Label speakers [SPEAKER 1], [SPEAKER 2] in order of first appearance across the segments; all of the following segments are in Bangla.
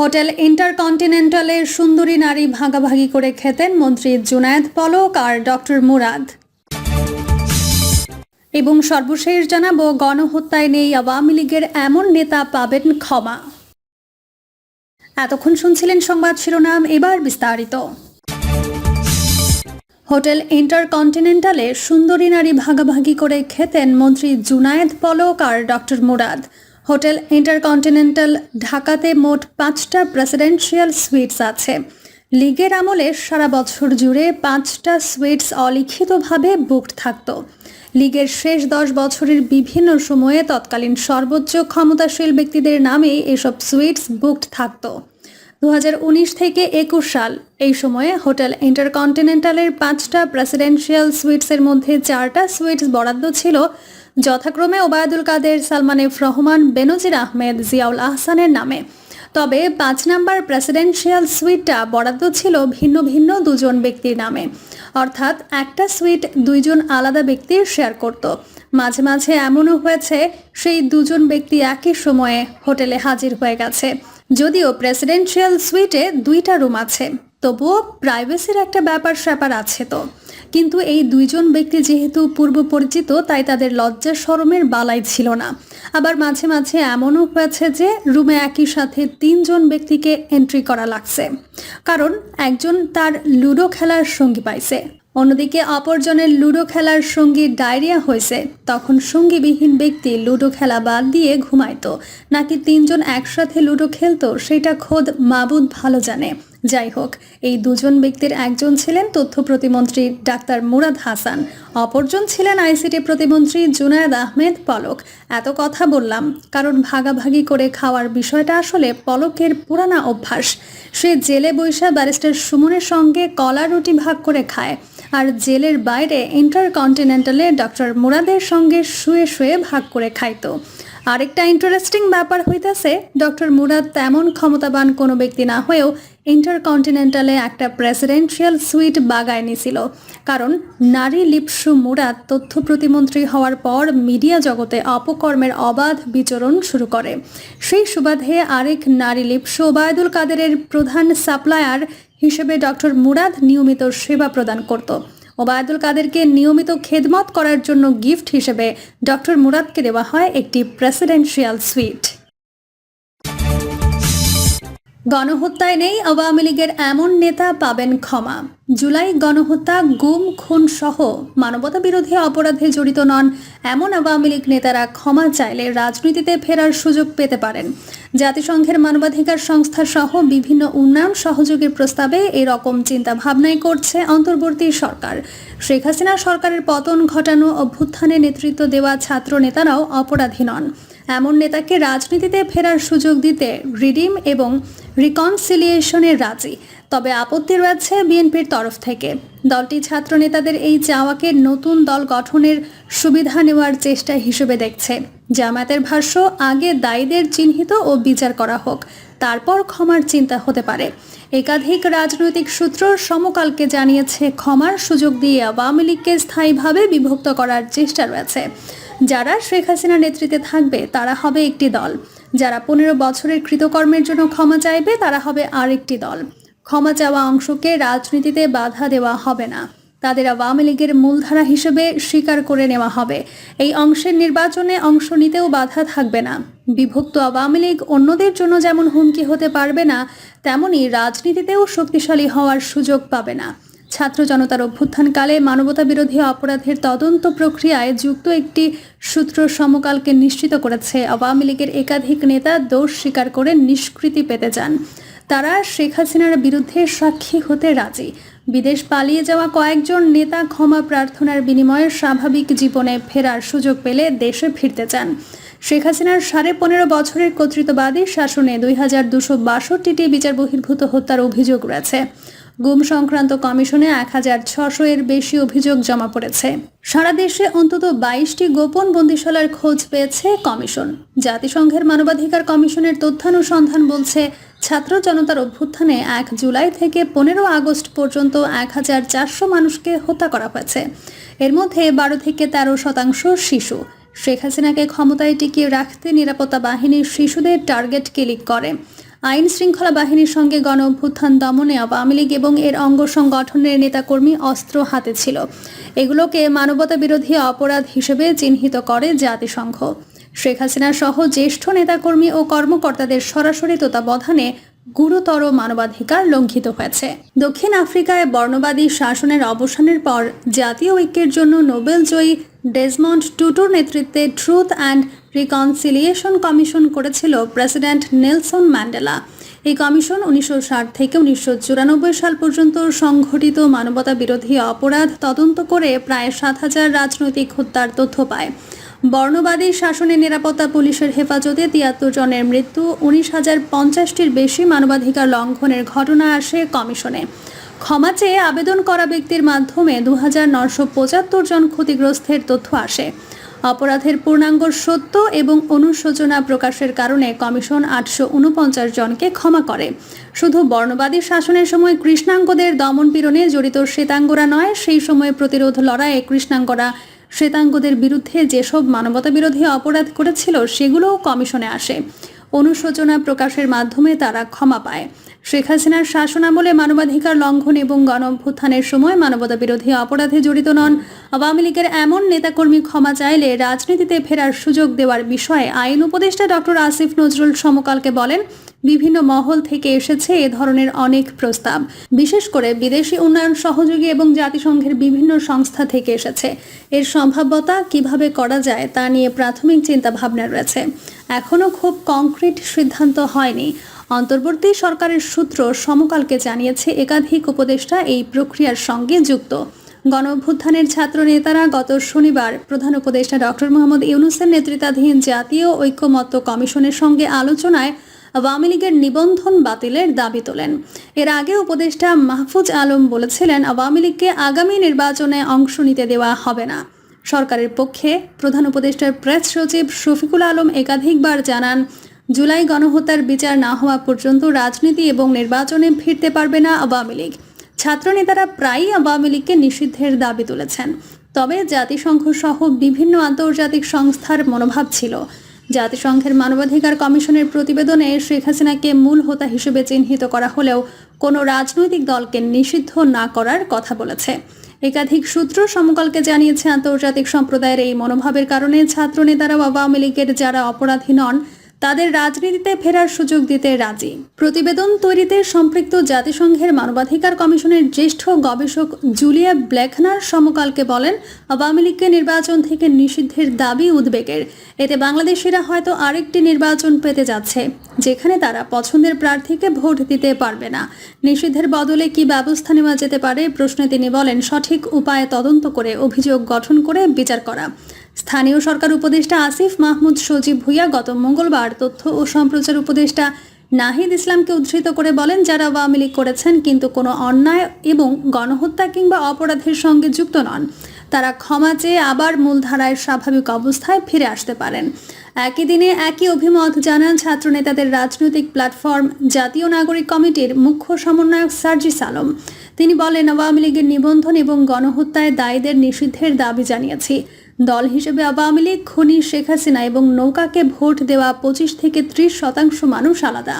[SPEAKER 1] হোটেল ইন্টারকন্টিনেন্টালের সুন্দরী নারী ভাগাভাগি করে খেতেন মন্ত্রী জুনায়েদ পলক আর ডক্টর মুরাদ। এবং সর্বশেষ জানাব, গণহত্যায় নেই আওয়ামী লীগের এমন নেতা পাবেন ক্ষমা। এতক্ষণ শুনছিলেন সংবাদ শিরোনাম, এবার বিস্তারিত। হোটেল ইন্টারকন্টিনেন্টালে সুন্দরী নারী ভাগাভাগি করে খেতেন মন্ত্রী জুনায়েদ পলক আর ডক্টর মুরাদ। হোটেল ইন্টারকন্টিনেন্টাল ঢাকাতে মোট পাঁচটা প্রেসিডেন্সিয়াল সুইটস আছে। লীগের আমলে সারা বছর জুড়ে পাঁচটা সুইটস অলিখিতভাবে বুকড থাকতো। লীগের শেষ দশ বছরের বিভিন্ন সময়ে তৎকালীন সর্বোচ্চ ক্ষমতাশীল ব্যক্তিদের নামে এসব সুইটস বুকড থাকতো। দু থেকে একুশ সাল, এই সময়ে হোটেল ইন্টারকন্টিনেন্টালের পাঁচটা প্রেসিডেন্সিয়াল সুইটসের মধ্যে চারটা সুইটস বরাদ্দ ছিল যথাক্রমে ওবায়দুল কাদের সালমান এফ রহমান, বেনজির আহমেদ, জিয়াউল আহসানের নামে। তবে পাঁচ নাম্বার প্রেসিডেন্সিয়াল সুইটটা বরাদ্দ ছিল ভিন্ন ভিন্ন দুজন ব্যক্তির নামে। অর্থাৎ একটা সুইট দুইজন আলাদা ব্যক্তির শেয়ার করত। মাঝে মাঝে এমনও হয়েছে, সেই দুজন ব্যক্তি একই সময়ে হোটেলে হাজির হয়ে গেছে। যদিও প্রেসিডেন্সিয়াল সুইটে দুইটা রুম আছে, তবুও প্রাইভেসির একটা ব্যাপার স্যাপার আছে তো। কিন্তু এই দুইজন ব্যক্তি যেহেতু পূর্ব পরিচিত তাই তাদের লজ্জা শরমের বালাই ছিল না। আবার মাঝে মাঝে এমনও হয়েছে যে, রুমে একই সাথে তিনজন ব্যক্তিকে এন্ট্রি করা লাগছে। কারণ একজন তার লুডো খেলার সঙ্গী পাইছে। অন্যদিকে অপরজনের লুডো খেলার সঙ্গী ডায়রিয়া হয়েছে। তখন সঙ্গীবিহীন ব্যক্তি লুডো খেলা বাদ দিয়ে ঘুমাইত। নাকি তিনজন একসাথে লুডো খেলতো, সেটা খোদ মাবুদ ভালো জানে। যাই হোক, এই দুজন ব্যক্তির একজন ছিলেন তথ্য প্রতিমন্ত্রী ডাক্তার মুরাদ হাসান, অপরজন ছিলেন আইসিটি প্রতিমন্ত্রী জুনায়েদ আহমেদ পলক। এত কথা বললাম, কারণ ভাগাভাগি করে খাওয়ার বিষয়টা আসলে পলকের পুরানা অভ্যাস। সে জেলে বৈশা ব্যারিস্টার সুমনের সঙ্গে কলা রুটি ভাগ করে খায়, আর জেলের বাইরে ইন্টারকন্টিনেন্টালে ডক্টর মুরাদের সঙ্গে শুয়ে শুয়ে ভাগ করে খাইতো আরেকটা ইন্টারেস্টিং ব্যাপার হইতেছে ডক্টর মুরাদ তেমন ক্ষমতাবান কোনো ব্যক্তি না হয়েও ইন্টারকন্টিনেন্টালে একটা প্রেসিডেন্সিয়াল সুইট বাগায় নিছিল। কারণ নারী লিপসু মুরাদ তথ্য প্রতিমন্ত্রী হওয়ার পর মিডিয়া জগতে অপকর্মের অবাধ বিচরণ শুরু করে। সেই সুবাদে আরেক নারী লিপসু ওবায়দুল কাদেরের প্রধান সাপ্লায়ার হিসেবে ডক্টর মুরাদ নিয়মিত সেবা প্রদান করত। ওবায়দুল কাদেরকে নিয়মিত খেদমত করার জন্য গিফট হিসেবে ডক্টর মুরাদকে দেওয়া হয় একটি প্রেসিডেন্সিয়াল সুইট। গণহত্যায় নেই আওয়ামী লীগের এমন নেতা পাবেন ক্ষমা। জুলাই গণহত্যা, গুম, খুন সহ মানবতা বিরোধী অপরাধে জড়িত নন এমন আওয়ামী লীগ নেতারা ক্ষমা চাইলে রাজনীতিতে ফেরার সুযোগ পেতে পারেন। জাতিসংঘের মানবাধিকার সংস্থা সহ বিভিন্ন উন্নয়ন সহযোগের প্রস্তাবে এরকম চিন্তা ভাবনাই করছে অন্তর্বর্তী সরকার। শেখ হাসিনা সরকারের পতন ঘটানো, অভ্যুত্থানে নেতৃত্ব দেওয়া ছাত্র নেতারাও অপরাধী নন। এমন নেতাকে রাজনীতিতে ফেরার সুযোগ দিতে রিডিম এবং রিকনসিলিয়েশনের রাজি। তবে আপত্তি রয়েছে বিএনপির তরফ থেকে। দলটি ছাত্র নেতাদের এই চাওয়াকে নতুন দল গঠনের সুবিধা নেওয়ার চেষ্টা হিসেবে দেখছে। জামায়াতের ভাষ্য, আগে দায়ীদের চিহ্নিত ও বিচার করা হোক, তারপর ক্ষমার চিন্তা হতে পারে। একাধিক রাজনৈতিক সূত্র সমকালকে জানিয়েছে, ক্ষমার সুযোগ দিয়ে আওয়ামী লীগকে স্থায়ীভাবে বিভক্ত করার চেষ্টা রয়েছে। যারা শেখ হাসিনার নেতৃত্বে থাকবে, তারা হবে একটি দল। যারা পনেরো বছরের কৃতকর্মের জন্য ক্ষমা চাইবে, তারা হবে আরেকটি দল। ক্ষমা চাওয়া অংশকে রাজনীতিতে বাধা দেওয়া হবে না। তাদের আওয়ামী লীগের মূলধারা হিসেবে স্বীকার করে নেওয়া হবে। এই অংশের নির্বাচনে অংশ নিতেও বাধা থাকবে না। বিভক্ত আওয়ামী লীগ অন্যদের জন্য যেমন হুমকি হতে পারবে না, তেমনি রাজনীতিতেও শক্তিশালী হওয়ার সুযোগ পাবে না। ছাত্র জনতার অভ্যুত্থানকালে মানবতা বিরোধী অপরাধের তদন্ত প্রক্রিয়ায় যুক্ত একটি সূত্র সমকালকে নিশ্চিত করেছে। আওয়ামী লীগের একাধিক নেতা দোষ স্বীকার করে নিষ্কৃতি পেতে চান। তারা শেখ হাসিনার বিরুদ্ধে সাক্ষী হতে রাজি। বিদেশ পালিয়ে যাওয়া কয়েকজন নেতা ক্ষমা প্রার্থনার বিনিময়ে স্বাভাবিক জীবনে ফেরার সুযোগ পেলে দেশে ফিরতে চান। শেখ হাসিনার সাড়ে পনেরো বছরের কর্তৃত্ববাদী শাসনে দুই হাজার দুশো বাষট্টিটি বিচার বহির্ভূত হত্যার অভিযোগ রয়েছে। গুম সংক্রান্ত কমিশনে এক হাজার ছশো এর বেশি অভিযোগ জমা পড়েছে। সারা দেশে অন্তত বাইশটি গোপন বন্দিশালার খোঁজ পেয়েছে কমিশন। জাতিসংঘের মানবাধিকার কমিশনের তথ্যানুসন্ধান বলছে, ছাত্র জনতার অভ্যুত্থানে এক জুলাই থেকে পনেরো আগস্ট পর্যন্ত এক হাজার চারশো মানুষকে হত্যা করা হয়েছে। এর মধ্যে বারো থেকে তেরো শতাংশ শিশু। শেখ হাসিনাকে ক্ষমতায় টিকিয়ে রাখতে নিরাপত্তা বাহিনীর শিশুদের টার্গেট ক্লিক করে। আইন শৃঙ্খলা বাহিনীর সঙ্গে গণ অভ্যুত্থান দমনে আওয়ামী লীগ এবং এর অঙ্গ সংগঠনের নেতাকর্মী অস্ত্র হাতে ছিল। এগুলোকে মানবতা বিরোধী অপরাধ হিসেবে চিহ্নিত করে জাতিসংঘ। শেখ হাসিনা সহ জ্যেষ্ঠ নেতাকর্মী ও কর্মকর্তাদের সরাসরি তত্ত্বাবধানে গুরুতর মানবাধিকার লঙ্ঘিত হয়েছে। দক্ষিণ আফ্রিকায় বর্ণবাদী শাসনের অবসানের পর জাতীয় ঐক্যের জন্য নোবেল জয়ী ডেজমন্ড টুটুর নেতৃত্বে ট্রুথ অ্যান্ড রিকনসিলিয়েশন কমিশন করেছিল প্রেসিডেন্ট নেলসন ম্যান্ডেলা। এই কমিশন উনিশশো ষাট থেকে উনিশশো চুরানব্বই সাল পর্যন্ত সংঘটিত মানবতা বিরোধী অপরাধ তদন্ত করে প্রায় সাত হাজার রাজনৈতিক হত্যার তথ্য পায়। বর্ণবাদী শাসনের নিরাপত্তা পুলিশের হেফাজতে তিয়াত্তর জনের মৃত্যু, উনিশ হাজার পঞ্চাশটির বেশি মানবাধিকার লঙ্ঘনের ঘটনা আসে কমিশনে। ক্ষমা চেয়ে আবেদন করা ব্যক্তির মাধ্যমে দু হাজার নশো পঁচাত্তর জন ক্ষতিগ্রস্তের তথ্য আসে। অপরাধের পূর্ণাঙ্গ সত্য এবং অনুশোচনা প্রকাশের কারণে কমিশন আটশো উনপঞ্চাশ জনকে ক্ষমা করে। শুধু বর্ণবাদী শাসনের সময় কৃষ্ণাঙ্গদের দমনপীড়নে জড়িত শ্বেতাঙ্গরা নয়, সেই সময় প্রতিরোধ লড়াইয়ে কৃষ্ণাঙ্গরা শ্বেতাঙ্গদের বিরুদ্ধে যেসব মানবতা বিরোধী অপরাধ করেছিল, সেগুলোও কমিশনে আসে। অনুশোচনা প্রকাশের মাধ্যমে তারা ক্ষমা পায়। শেখ হাসিনার শাসনামলে মানবাধিকার লঙ্ঘন এবং গণ অভ্যুত্থানের সময় মানবতা বিরোধী অপরাধে জড়িত নন। আওয়ামী লীগের এমন নেতাকর্মী ক্ষমা চাইলে রাজনীতিতে ফেরার সুযোগ দেওয়ার বিষয়ে আইন উপদেষ্টা ডক্টর আসিফ নজরুল সমকালকে বলেন, বিভিন্ন মহল থেকে এসেছে এ ধরনের অনেক প্রস্তাব। বিশেষ করে বিদেশি উন্নয়ন সহযোগী এবং জাতিসংঘের বিভিন্ন সংস্থা থেকে এসেছে। এর সম্ভাব্যতা কীভাবে করা যায় তা নিয়ে প্রাথমিক চিন্তা ভাবনা রয়েছে। এখনও খুব কংক্রিট সিদ্ধান্ত হয়নি। অন্তর্বর্তী সরকারের সূত্র সমকালকে জানিয়েছে, একাধিক উপদেষ্টা এই প্রক্রিয়ার সঙ্গে যুক্ত। গণ অভ্যুত্থানের ছাত্র নেতারা গত শনিবার প্রধান উপদেষ্টা ডক্টর মোহাম্মদ ইউনুসের নেতৃত্বাধীন জাতীয় ঐক্যমত্য কমিশনের সঙ্গে আলোচনায় আওয়ামী লীগের নিবন্ধন বাতিলের দাবি তোলেন। এর আগে উপদেষ্টা মাহফুজ আলম বলেছিলেন, আওয়ামী লীগকে আগামী নির্বাচনে অংশ নিতে দেওয়া হবে না। সরকারের পক্ষে প্রধান উপদেষ্টার প্রেস সচিব শফিকুল আলম একাধিকবার জানান জুলাই গণহত্যার বিচার না হওয়া পর্যন্ত রাজনীতি এবং নির্বাচনে ফিরতে পারবে না আওয়ামী লীগ। ছাত্রনেতারা প্রায়ই আওয়ামী লীগকে নিষিদ্ধের দাবি তুলেছেন। তবে জাতিসংঘ সহ বিভিন্ন আন্তর্জাতিক সংস্থার মনোভাব ছিল। জাতিসংঘের মানবাধিকার কমিশনের প্রতিবেদনে শেখ হাসিনাকে মূল হোতা হিসেবে চিহ্নিত করা হলেও কোনো রাজনৈতিক দলকে নিষিদ্ধ না করার কথা বলেছে। একাধিক সূত্র সমকালকে জানিয়েছে, আন্তর্জাতিক সম্প্রদায়ের এই মনোভাবের কারণে ছাত্রনেতারাও আওয়ামী লীগের যারা অপরাধী নন তাদের রাজনীতিতে ফেরার সুযোগ দিতে রাজি। প্রতিবেদন তৈরিতে সম্পৃক্ত জাতিসংঘের মানবাধিকার কমিশনের জ্যেষ্ঠ গবেষক জুলিয়া ব্ল্যাকনার সমকালকে বলেন, আওয়ামী লীগকে নির্বাচন থেকে নিষিদ্ধের দাবি উদ্বেগের। এতে বাংলাদেশিরা হয়তো আরেকটি নির্বাচন পেতে যাচ্ছে, যেখানে তারা পছন্দের প্রার্থীকে ভোট দিতে পারবে না। নিষিদ্ধের বদলে কি ব্যবস্থা নেওয়া যেতে পারে, প্রশ্নে তিনি বলেন, সঠিক উপায়ে তদন্ত করে অভিযোগ গঠন করে বিচার করা। স্থানীয় সরকার উপদেষ্টা আসিফ মাহমুদ সজীব ভুইয়া গত মঙ্গলবার তথ্য ও সম্প্রচার উপদেষ্টা নাহিদ ইসলামকে উদ্ধৃত করে বলেন, যারা আওয়ামী লীগ করেছেন কিন্তু কোনো অন্যায় এবং গণহত্যা কিংবা অপরাধের সঙ্গে যুক্ত নন, তারা ক্ষমা চেয়ে আবার মূলধারায় স্বাভাবিক অবস্থায় ফিরে আসতে পারেন। একই দিনে একই অভিমত জানান ছাত্রনেতাদের রাজনৈতিক প্ল্যাটফর্ম জাতীয় নাগরিক কমিটির মুখ্য সমন্বয়ক সার্জিস আলম তিনি বলেন, আওয়ামী লীগের নিবন্ধন এবং গণহত্যায় দায়ীদের নিষিদ্ধের দাবি জানিয়েছি। দল হিসেবে আওয়ামী লীগ, খনি শেখ হাসিনা এবং নৌকাকে ভোট দেওয়া পঁচিশ থেকে ত্রিশ শতাংশ মানুষ আলাদা।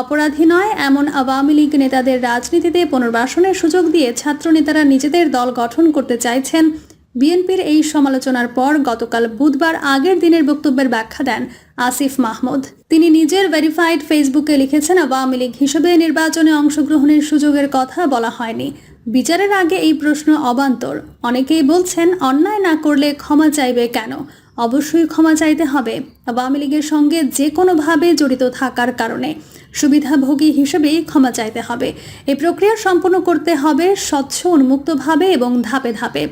[SPEAKER 1] অপরাধী নয়, এমন আওয়ামী লীগ নেতাদের রাজনীতিতে পুনর্বাসনের সুযোগ দিয়ে ছাত্র নেতারা নিজেদের দল গঠন করতে চাইছেন। বিএনপির এই সমালোচনার পর গতকাল বুধবার আগের দিনের বক্তব্যের ব্যাখ্যা দেন আসিফ মাহমুদ। তিনি নিজের ভেরিফাইড ফেসবুকে লিখেছেন, আওয়ামী লীগ হিসেবে নির্বাচনে অংশগ্রহণের সুযোগের কথা বলা হয়নি। বিচারের আগে এই প্রশ্ন অবান্তর। অনেকেই বলছেন, অন্যায় না করলে ক্ষমা চাইবে কেন? অবশ্যই ক্ষমা চাইতে হবে। আওয়ামী লীগের সঙ্গে যে কোনোভাবে জড়িত থাকার কারণে সুবিধাভোগী হিসেবেই ক্ষমা চাইতে হবে। এই প্রক্রিয়া সম্পন্ন করতে হবে স্বচ্ছ, উন্মুক্তভাবে এবং ধাপে ধাপে।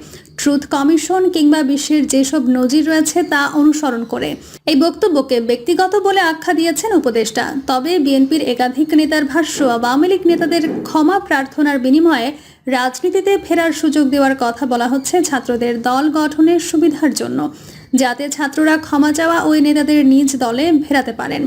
[SPEAKER 1] ট্রুথ কমিশন কিংবা বিশ্বের যেসব নজির রয়েছে তা অনুসরণ করে। এই বক্তব্যকে ব্যক্তিগত বলে আখ্যা দিয়েছেন উপদেষ্টা। তবে বিএনপির একাধিক নেতার ভাষ্য, আওয়ামী লীগ নেতাদের ক্ষমা প্রার্থনার বিনিময়ে রাজনীতিতে ফেরার সুযোগ দেওয়ার কথা বলা হচ্ছে ছাত্রদের দল গঠনের সুবিধার জন্য। যাতে ছাত্ররা ক্ষমা চাওয়া ওই নেতাদের নিজ দলে ফেরাতে পারেন।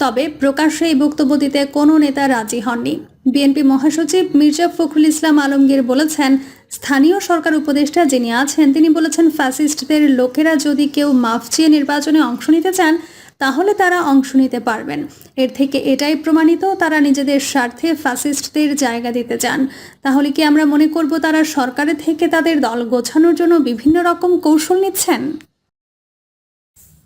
[SPEAKER 1] তবে প্রকাশ্যে এই বক্তব্য দিতে কোনো নেতা রাজি হননি। বিএনপি মহাসচিব মির্জা ফখরুল ইসলাম আলমগীর বলেছেন, স্থানীয় সরকার উপদেষ্টা যিনি আছেন, তিনি বলেছেন ফ্যাসিস্টদের লোকেরা যদি কেউ মাফ চেয়ে নির্বাচনে অংশ নিতে চান, তাহলে তারা অংশ নিতে পারবেন। এর থেকে এটাই প্রমাণিত, তারা নিজেদের স্বার্থে ফ্যাসিস্টদের জায়গা দিতে চান। তাহলে কি আমরা মনে করব তারা সরকারের থেকে তাদের দল গোছানোর জন্য বিভিন্ন রকম কৌশল নিচ্ছেন?